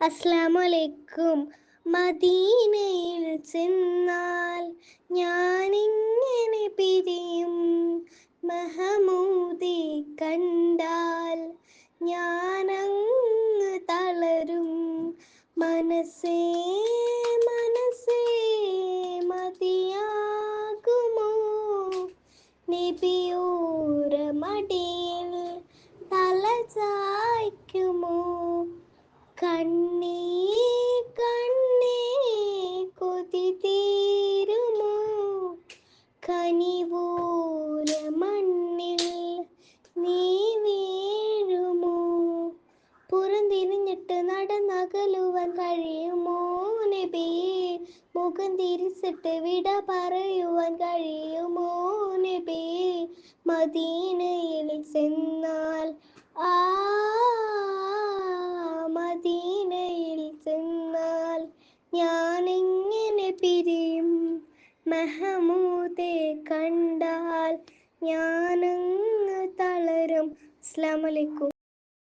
അസ്ലാമലൈക്കും മദീനയിൽ ചെന്നാൽ ഞാനിങ്ങനെ പിരിയും. മഹമൂദി കണ്ടാൽ ഞാൻ ഞാനങ്ങ് തളരും. മനസ്സേ മനസ്സേ മതിയാകുമോ? നബിയോര കണ്ണേ കണ്ണേ കൊതി തീരുമോ? കനിവൂര മണ്ണിൽ നീ വീഴുമോ? പുറംതിരിഞ്ഞിട്ട് നടന്നകലുവാൻ കഴിയുമോ? നബിയെ മുഖം തിരിച്ചിട്ട് വിട പറയുവാൻ കഴിയുമോ? നബിയെ മദീനയിൽ ചെന്നാൽ ആ മദീനയിൽ ചെന്നാൽ ഞാനെങ്ങനെ പിരിയും മെഹമൂദെ കണ്ടാൽ ഞാനങ്ങ് തളരും. അസ്സലാമു അലൈക്കും.